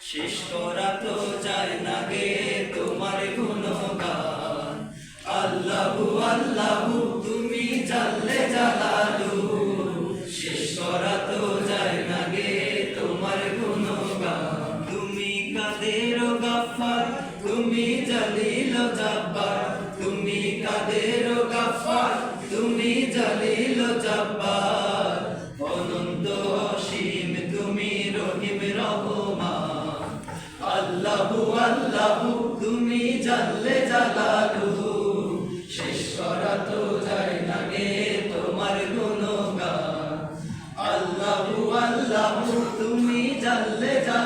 শেষ তো যায় না গে, তোমার গুণগান। আল্লাহু আল্লাহু, তুমি জানলে জালালু শেষ করা তো যায় না গে, তোমার গুণগান। তুমি কাদের গাফার তুমি জালিল জাব্বার। তুমি কাদের গাফার তুমি জালিল জাব্বার। আল্লাহু, তুমি জানলে জালালু শেষ করা তো যায় না গে তোমার গুণগান। আল্লাহু আল্লাহু, তুমি জানলে জালালু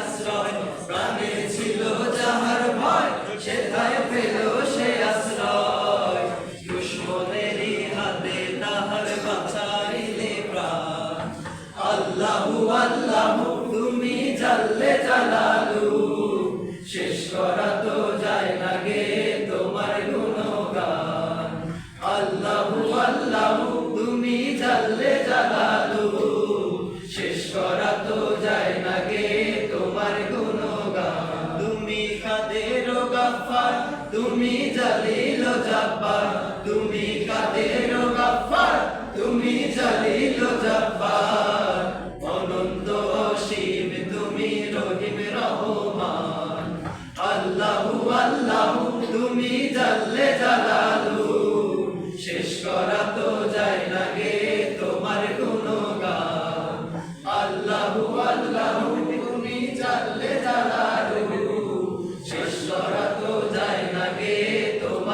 আশ্রয়, প্রাণে ছিল যাহার ভয়, সেথায় পেল সে আশ্রয়। দুশ্মনেরই হাতে তাহার বাঁচাইলে প্রাণ। আল্লাহু আল্লাহু, তুমি জানলে জালালু জালিল জাব্বার তুমি কাদের গাফার তুমি জালিল জাব্বার।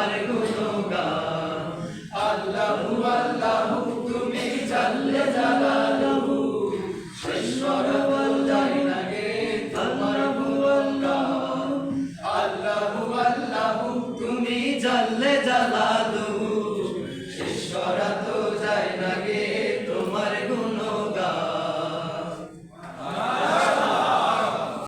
fare noi